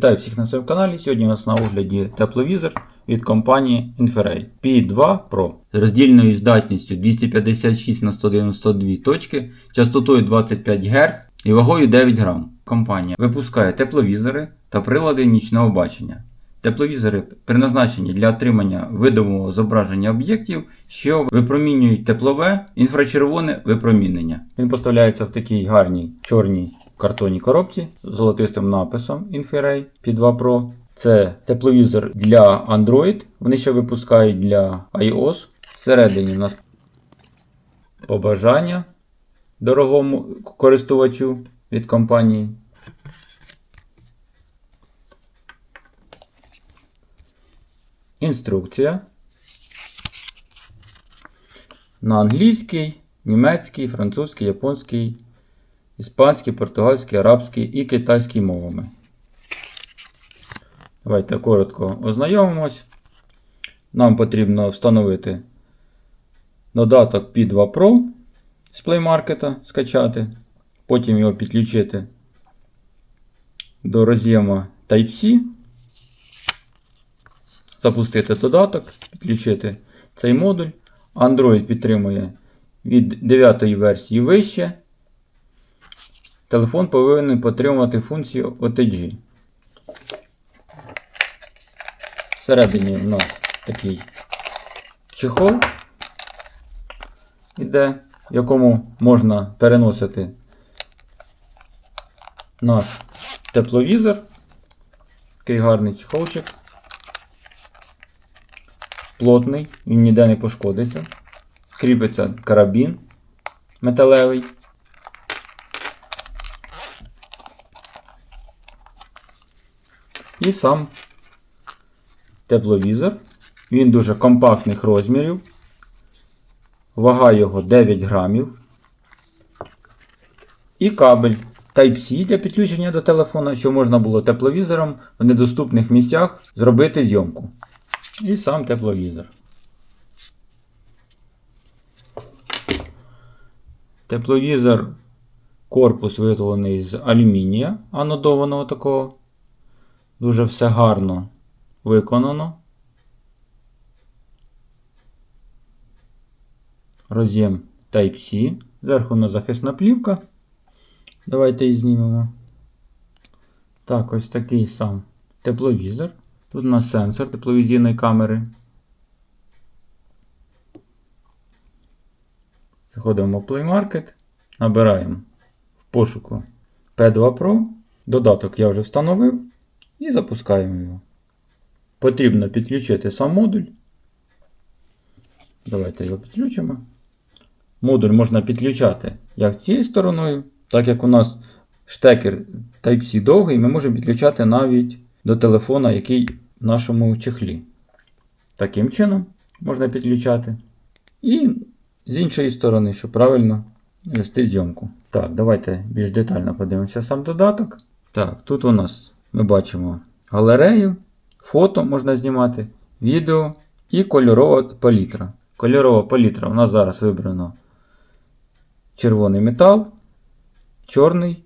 Вітаю всіх на своєму каналі. Сьогодні у нас на огляді тепловізор від компанії Inferay P2 Pro з роздільною здатністю 256 на 192 точки, частотою 25 Гц і вагою 9 грам. Компанія випускає тепловізори та прилади нічного бачення. Тепловізори призначені для отримання видимого зображення об'єктів, що випромінюють теплове інфрачервоне випромінення. Він поставляється в такій гарній чорній картонній коробці з золотистим написом Infiray P2 Pro. Це тепловізор для Android. Вони ще випускають для iOS. Всередині у нас побажання дорогому користувачу від компанії. Інструкція. На англійський, німецький, французький, японський, іспанський, португальський, арабський і китайський мовами. Давайте коротко ознайомимось. Нам потрібно встановити додаток P2 Pro з Play Market, скачати, потім його підключити до роз'єма Type-C, запустити додаток, підключити цей модуль. Android підтримує від 9 версії вище. Телефон повинен підтримувати функцію OTG. Всередині у нас такий чехол іде, в якому можна переносити наш тепловізор. Такий гарний чехолчик. Плотний, він ніде не пошкодиться. Кріпиться карабін металевий. І сам тепловізор. Він дуже компактних розмірів. Вага його 9 грамів. І кабель Type-C для підключення до телефона, що можна було тепловізором в недоступних місцях зробити зйомку. І сам тепловізор. Тепловізор корпус виготовлений з алюмінія анодованого такого. Дуже все гарно виконано. Роз'єм Type-C. Зверху на захисна плівка. Давайте її знімемо. Так, ось такий сам тепловізор. Тут у нас сенсор тепловізійної камери. Заходимо в Play Market, набираємо в пошуку P2 Pro. Додаток я вже встановив і запускаємо його. Потрібно підключити сам модуль. Давайте його підключимо. Модуль можна підключати як цією стороною, так як у нас штекер Type-C довгий, ми можемо підключати навіть до телефона, який в нашому чехлі. Таким чином можна підключати. І з іншої сторони, щоб правильно вести зйомку. Так, давайте більш детально подивимося сам додаток. Так, тут у нас ми бачимо галерею, фото можна знімати, відео і кольорова палітра. Кольорова палітра у нас зараз вибрано червоний метал, чорний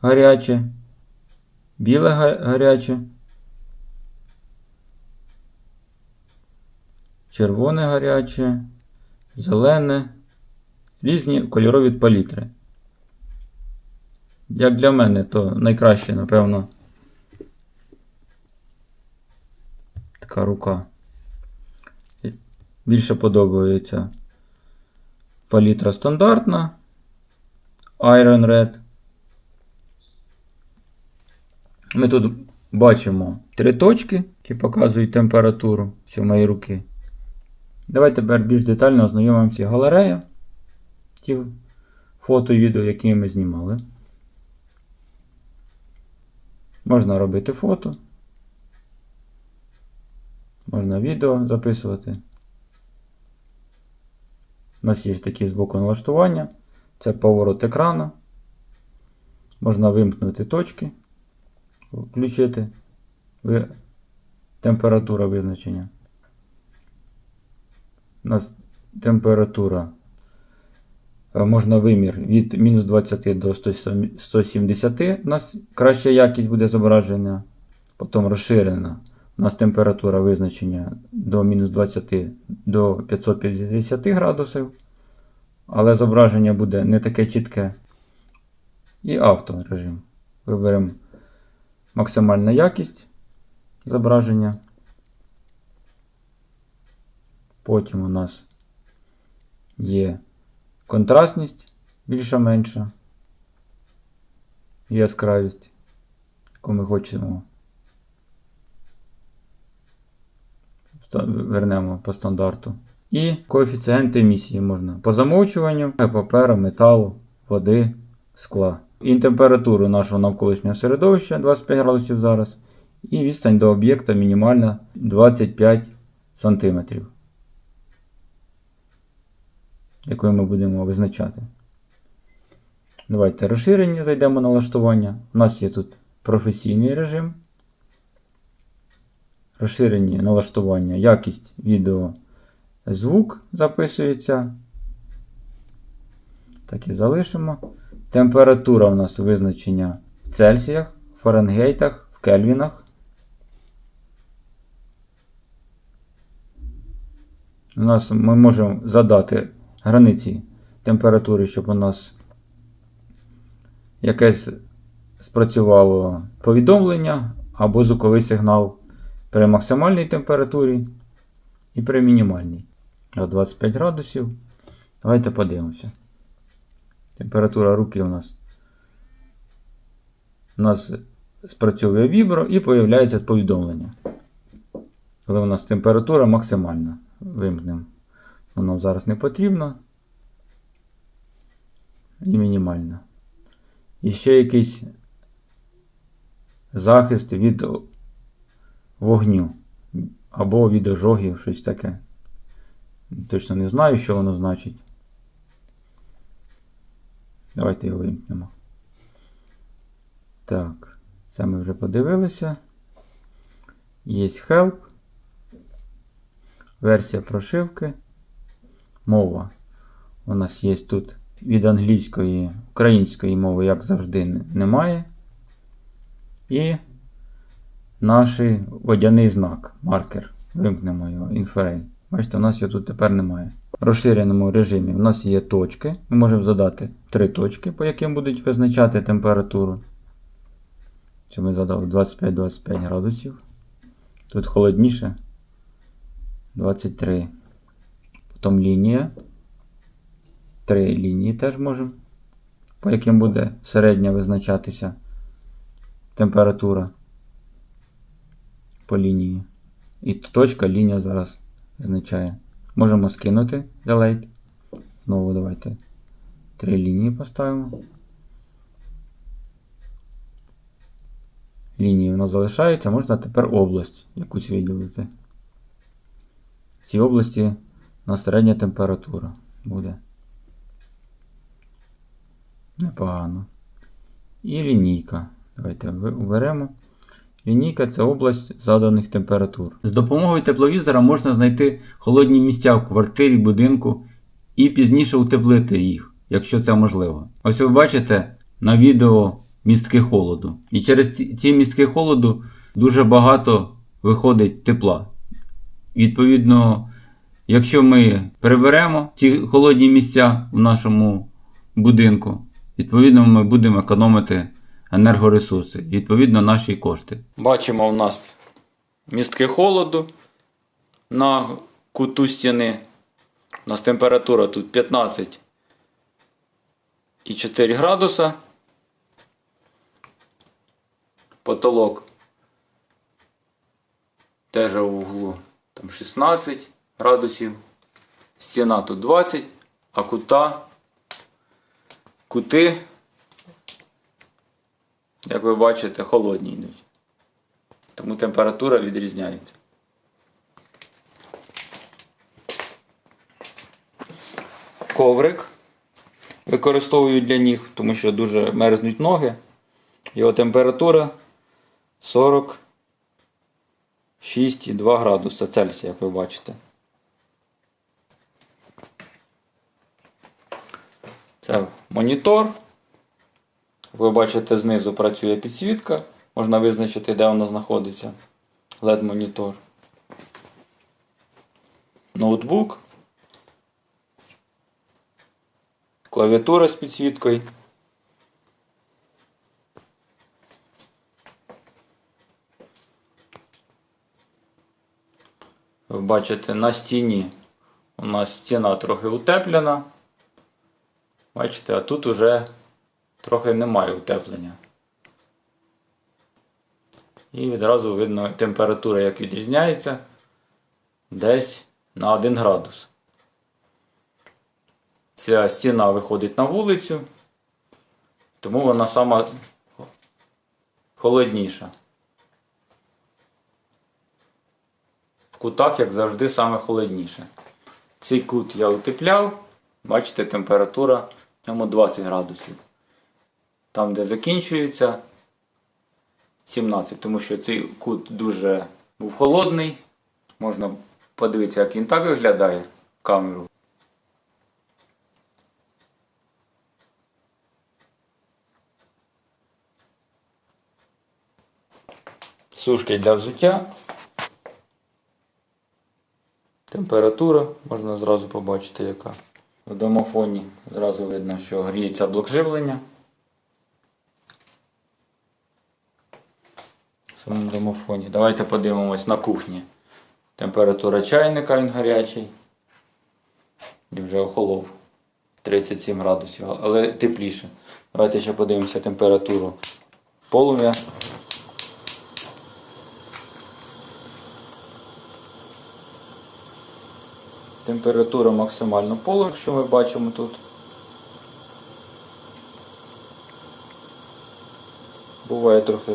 гаряче, біле гаряче, червоне гаряче, зелене, різні кольорові палітри. Як для мене, то найкраще, напевно, така рука. Більше подобається палітра стандартна. Iron Red. Ми тут бачимо три точки, які показують температуру моєї руки. Давайте тепер більш детально ознайомимося галерея. Ті фото і відео, які ми знімали. Можна робити фото. Можна відео записувати. У нас є такі збоку налаштування. Це поворот екрану. Можна вимкнути точки, включити температура визначення. У нас температура. Можна вимір від мінус 20 до 170. У нас краща якість буде зображення. потім розширена. У нас температура визначення до мінус 20 до 550 градусів, але зображення буде не таке чітке. І авторежим. Виберемо максимальна якість зображення. Потім у нас є контрастність більша-менша, і яскравість, яку ми хочемо. Вернемо по стандарту. І коефіцієнти емісії можна по замовчуванню паперу, металу, води, скла. І температуру нашого навколишнього середовища 25 градусів зараз. І відстань до об'єкта мінімальна 25 см. Якою ми будемо визначати. Давайте розширення зайдемо на налаштування. У нас є тут професійний режим. Розширені налаштування, якість відео, звук записується. Так і залишимо. Температура у нас визначення в Цельсіях, в Фаренгейтах, в Кельвінах. У нас ми можемо задати границі температури, щоб у нас якесь спрацювало повідомлення або звуковий сигнал при максимальній температурі і при мінімальній. От 25 градусів. Давайте подивимося. Температура руки у нас. У нас спрацьовує вібро і появляється повідомлення. Коли у нас температура максимальна. Вимкнемо. Воно зараз не потрібно. І мінімальна. І ще якийсь захист від вогню. Або від ожогів, щось таке. Точно не знаю, що воно значить. Давайте його вимкнемо. Так, це ми вже подивилися. Є help. Версія прошивки. Мова. У нас є тут від англійської, української мови, як завжди, немає. І наш водяний знак, маркер. Вимкнемо його, інферей. Бачите, у нас його тут тепер немає. В розширеному режимі у нас є точки. Ми можемо задати три точки, по яким будуть визначати температуру. Це ми задали 25-25 градусів. Тут холодніше 23. Потім лінія. Три лінії теж можемо, по яким буде середня визначатися температура по лінії. І точка лінія зараз визначає. Можемо скинути delete. Знову давайте три лінії поставимо. Лінії нас залишаються, можна тепер область якусь виділити. В цій області у нас середня температура буде. Непогано. І лінійка. Давайте оберемо. Лінійка це область заданих температур. З допомогою тепловізора можна знайти холодні місця в квартирі, будинку і пізніше утеплити їх, якщо це можливо. Ось ви бачите на відео містки холоду. І через ці, містки холоду дуже багато виходить тепла. Відповідно, якщо ми приберемо ці холодні місця в нашому будинку, відповідно, ми будемо економити енергоресурси, відповідно, наші кошти. Бачимо, у нас містки холоду на куту стіни. У нас температура тут 15 і 4 градуса. Потолок теж в углу там 16 градусів. Стіна тут 20, а кута кути, як ви бачите, холодні йдуть. Тому температура відрізняється. Коврик використовую для ніг, тому що дуже мерзнуть ноги. Його температура 46,2 градуса Цельсія, як ви бачите. Це монітор. Ви бачите, знизу працює підсвітка можна визначити, де воно знаходиться. LED-монітор. Ноутбук. Клавіатура з підсвіткою. Ви бачите, на стіні у нас стіна трохи утеплена. Бачите, а тут уже трохи немає утеплення. І відразу видно температура, як відрізняється десь на 1 градус. Ця стіна виходить на вулицю, тому вона сама холодніша. В кутах, як завжди, саме холодніше. Цей кут я утепляв, бачите, температура в ньому 20 градусів. Там, де закінчується 17, тому що цей кут дуже був холодний. Можна подивитися, як він так виглядає камеру. Сушки для взуття. Температура можна зразу побачити, яка. В домофоні зразу видно, що гріється блок живлення. Самому домофоні. Давайте подивимось на кухні. Температура чайника він гарячий. І вже охолов. 37 градусів, але тепліше. Давайте ще подивимося температуру полум'я. Температура максимально полум'я, що ми бачимо тут. Буває трохи.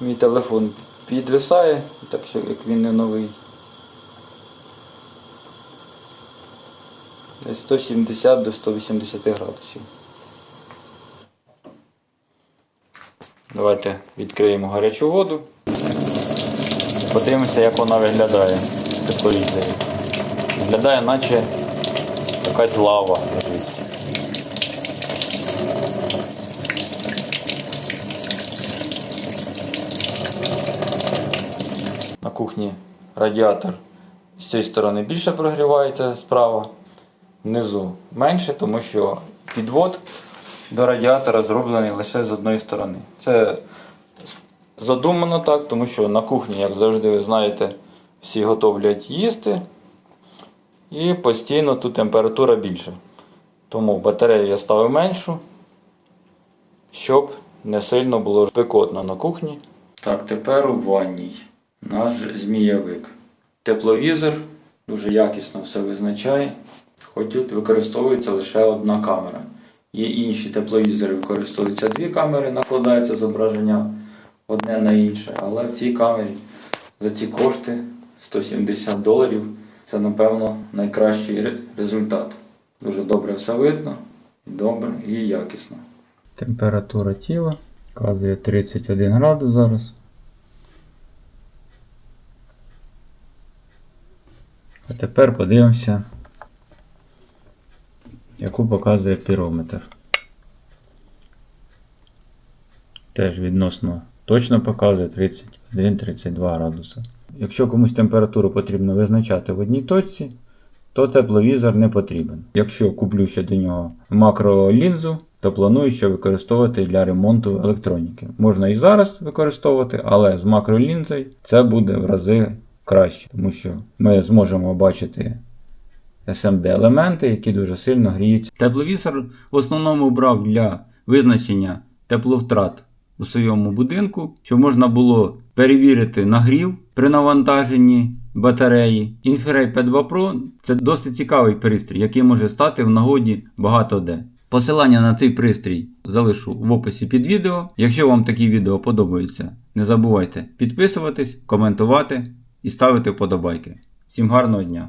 Мій телефон підвисає, так що як він не новий. Десь 170 до 180 градусів. Давайте відкриємо гарячу воду. Подивимося, як вона виглядає тепловізорі. Виглядає, наче якась лава кухні радіатор з цієї сторони більше прогрівається справа, внизу менше, тому що підвод до радіатора зроблений лише з одної сторони. Це задумано так, тому що на кухні, як завжди, ви знаєте, всі готовлять їсти. І постійно тут температура більша. Тому батарею я ставив меншу, щоб не сильно було спекотно на кухні. Так, тепер у ванній наш змієвик. Тепловізор дуже якісно все визначає. Хоч тут використовується лише одна камера. Є інші тепловізори, використовуються дві камери, накладається зображення одне на інше. Але в цій камері за ці кошти 170 доларів. Це, напевно, найкращий результат. Дуже добре все видно, добре і якісно. Температура тіла вказує 31 градус зараз. А тепер подивимося, яку показує пірометр. Теж відносно точно показує 31-32 градуси. Якщо комусь температуру потрібно визначати в одній точці, то тепловізор не потрібен. Якщо куплю ще до нього макролінзу, то планую ще використовувати для ремонту електроніки. Можна і зараз використовувати, але з макролінзою це буде в рази краще, тому що ми зможемо бачити SMD-елементи, які дуже сильно гріються. Тепловізор в основному брав для визначення тепловтрат у своєму будинку, щоб можна було перевірити нагрів при навантаженні батареї. Infiray P2 Pro це досить цікавий пристрій, який може стати в нагоді багато де. Посилання на цей пристрій залишу в описі під відео. Якщо вам такі відео подобаються, не забувайте підписуватись, коментувати і ставити вподобайки. Всім гарного дня!